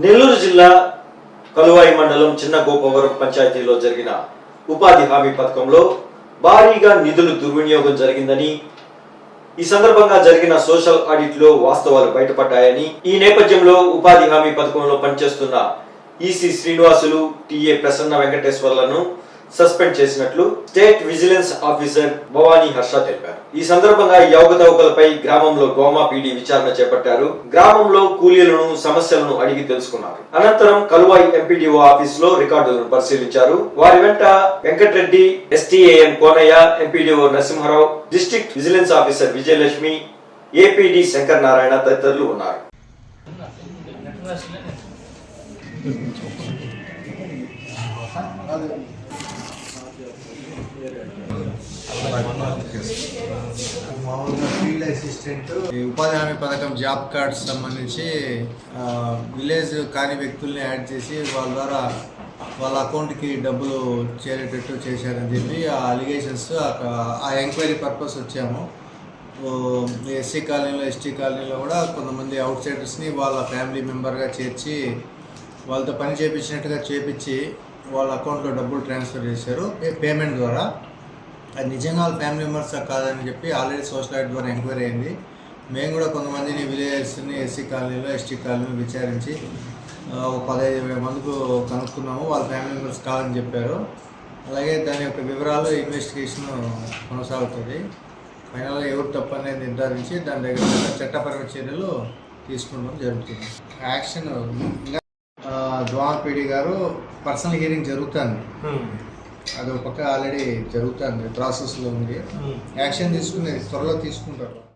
నెల్లూరు జిల్లా కలువాయి మండలం చిన్న గోపవరం పంచాయతీలో జరిగిన ఉపాధి హామీ పథకంలో భారీగా నిధులు దుర్వినియోగం జరిగిందని ఈ సందర్భంగా జరిగిన సోషల్ ఆడిట్లో వాస్తవాలు బయటపడ్డాయని ఈ నేపథ్యంలో ఉపాధి హామీ పథకంలో పనిచేస్తున్న ఈసీ శ్రీనివాసులు టిఏ ప్రసన్న వెంకటేశ్వర్లను సస్పెండ్ చేసినట్లు state vigilance officer Bhavani Harsha తెలిపారు. ఈ సందర్భంగా ఈ అవకతవకలపై గ్రామంలో గోమా పీడీ విచారణ చేపట్టారు. గ్రామంలో కూలీలను సమస్యలను అడిగి తెలుసుకున్నారు. అనంతరం కలువాయి ఎంపీడీఓ ఆఫీస్లో రికార్డులను పరిశీలించారు. వారి వెంట Venkata Reddy STAN Konayya MPDO Narasimha Rao district vigilance officer Vijayalakshmi APD Shankar Narayana తదితరులు ఉన్నారు. మామూలుగా ఫీల్డ్ అసిస్టెంట్ ఈ ఉపాధి హామీ పథకం జాబ్ కార్డ్స్ సంబంధించి విలేజ్ కాని వ్యక్తుల్ని యాడ్ చేసి వాళ్ళ ద్వారా వాళ్ళ అకౌంట్కి డబ్బులు చేరేటట్టు చేశారని చెప్పి ఆ అలిగేషన్స్ ఆ ఎంక్వైరీ పర్పస్ వచ్చాము. ఎస్సీ కాలనీలో ఎస్టీ కాలనీలో కూడా కొంతమంది అవుట్ సైడర్స్ని వాళ్ళ ఫ్యామిలీ మెంబర్గా చేర్చి వాళ్ళతో పని చేపించినట్టుగా చేపించి వాళ్ళ అకౌంట్లో డబ్బులు ట్రాన్స్ఫర్ చేశారు. పేమెంట్ ద్వారా. అది నిజంగా వాళ్ళ ఫ్యామిలీ మెంబర్స్ కాదని చెప్పి ఆల్రెడీ సోషల్ యాక్ట్ ద్వారా ఎంక్వైరీ అయింది. మేము కూడా కొంతమందిని విలేజెస్ని ఎస్సీ కాలనీలో ఎస్టీ కాలనీలో విచారించి ఒక పదహైదు ఇరవై మందికి కనుక్కున్నాము. వాళ్ళ ఫ్యామిలీ మెంబర్స్ కాదని చెప్పారు. అలాగే దాని యొక్క వివరాలు ఇన్వెస్టిగేషన్ కొనసాగుతుంది. ఫైనల్గా ఎవరు తప్పు అనేది నిర్ధారించి దాని దగ్గర చట్టపరమైన చర్యలు తీసుకోవడం జరుగుతుంది. యాక్షన్ ఇంకా ద్వారపీడి గారు పర్సనల్ హియరింగ్ జరుగుతుంది. అది ఒక పక్క ఆల్రెడీ జరుగుతుంది ప్రాసెస్లో ఉంది. యాక్షన్ తీసుకునేది త్వరలో తీసుకుంటారు.